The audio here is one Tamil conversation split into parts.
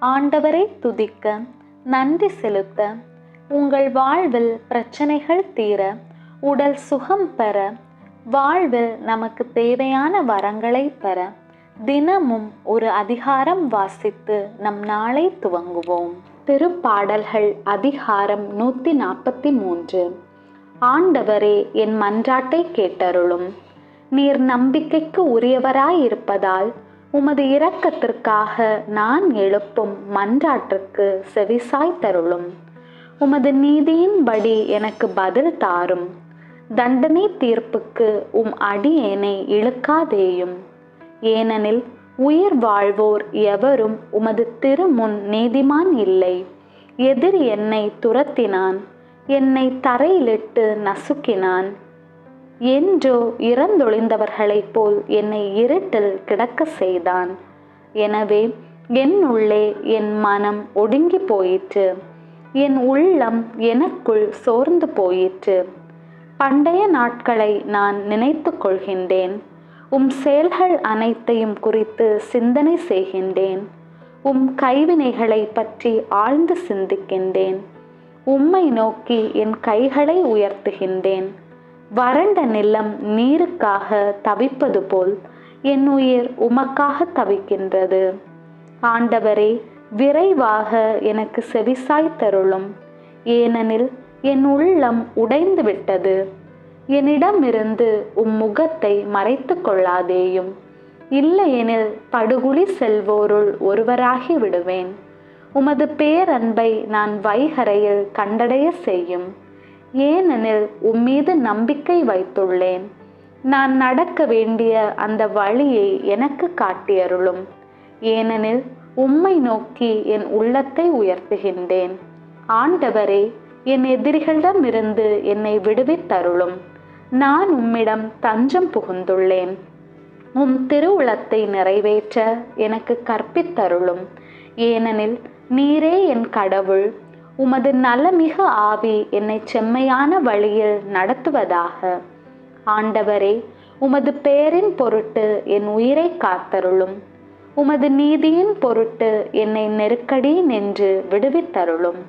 ஆண்டவரை துதிக்க நன்றி செலுத்த உங்கள் வாழ்வில் பிரச்சனைகள் தீர உடல் சுகம் பெற வாழ்வில் நமக்கு தேவையான வரங்களை பெற தினமும் ஒரு அதிகாரம் வாசித்து நம் நாளை துவங்குவோம். திருப்பாடல்கள் அதிகாரம் நூற்றி நாற்பத்தி மூன்று. ஆண்டவரே என் மன்றாட்டை கேட்டருளும். நீர் நம்பிக்கைக்கு உரியவராயிருப்பதால் உமது இரக்கத்திற்காக நான் எழுப்பும் மன்றாற்றுக்கு செவிசாய் தருளும். உமது நீதியின்படி எனக்கு பதில் தாரும். தண்டனை தீர்ப்புக்கு உம் அடியேனை இழுக்காதேயும். ஏனெனில் உயிர் வாழ்வோர் எவரும் உமது திருமுன் நீதிமான் இல்லை. எதிர் என்னை துரத்தினான். என்னை தரையிலிட்டு நசுக்கினான். என்றோ இறந்தொழிந்தவர்களைப் போல் என்னை இருட்டில் கிடக்க செய்தான். எனவே என் உள்ளே என் மனம் ஒடுங்கி போயிற்று. என் உள்ளம் எனக்குள் சோர்ந்து போயிற்று. பண்டைய நாட்களை நான் நினைத்து கொள்கின்றேன். உம் செயல்கள் அனைத்தையும் குறித்து சிந்தனை செய்கின்றேன். உம் கைவினைகளை பற்றி ஆழ்ந்து சிந்திக்கின்றேன். உம்மை நோக்கி என் கைகளை உயர்த்துகின்றேன். வறண்ட நிலம் நீருக்காக தவிப்பது போல் என் உயிர் உமக்காக தவிக்கின்றது. ஆண்டவரே விரைவாக எனக்கு செவிசாய் தருளும். ஏனெனில் என் உள்ளம் உடைந்து விட்டது என்னிடமிருந்து உம் முகத்தை மறைத்து கொள்ளாதேயும். இல்லையெனில் படுகுழி செல்வோருள் ஒருவராகி விடுவேன். உமது பேரன்பை நான் வைகரையில் கண்டடைய செய்யும். ஏனெனில் உம்மீது நம்பிக்கை வைத்துள்ளேன். நான் நடக்க வேண்டிய அந்த வழியை எனக்கு காட்டியருளும். ஏனெனில் உம்மை நோக்கி என் உள்ளத்தை உயர்த்துகின்றேன். ஆண்டவரே என் எதிரிகளிடமிருந்து என்னை விடுவித்தருளும். நான் உம்மிடம் தஞ்சம் புகுந்துள்ளேன். உம் திருவுளத்தை நிறைவேற்ற எனக்கு கற்பித்தருளும். ஏனெனில் நீரே என் கடவுள் உமது நலமிகு ஆவி என்னை செம்மையான வழியில் நடத்துவதாக. ஆண்டவரே உமது பெயரின் பொருட்டு என் உயிரை காத்தருளும். உமது நீதியின் பொருட்டு என்னை நெருக்கடி நின்று விடுவித்தருளும்.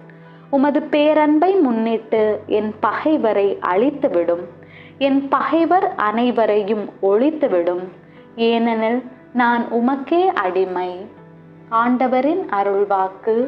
உமது பேரன்பை முன்னிட்டு என் பகைவரை அழித்துவிடும். என் பகைவர் அனைவரையும் ஒழித்துவிடும். ஏனெனில் நான் உமக்கே அடிமை. ஆண்டவரின் அருள்வாக்கு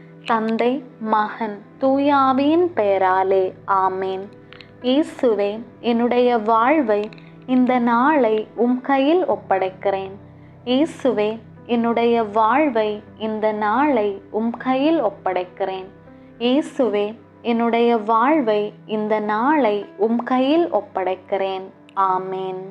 தந்தை மகன் தூயாவியின் பெயராலே ஆமேன். இயேசுவே என்னுடைய வாழ்வை இந்த நாளை உம் கையில் ஒப்படைக்கிறேன். இயேசுவே என்னுடைய வாழ்வை இந்த நாளை உம் கையில் ஒப்படைக்கிறேன். இயேசுவே என்னுடைய வாழ்வை இந்த நாளை உம் கையில் ஒப்படைக்கிறேன். ஆமேன்.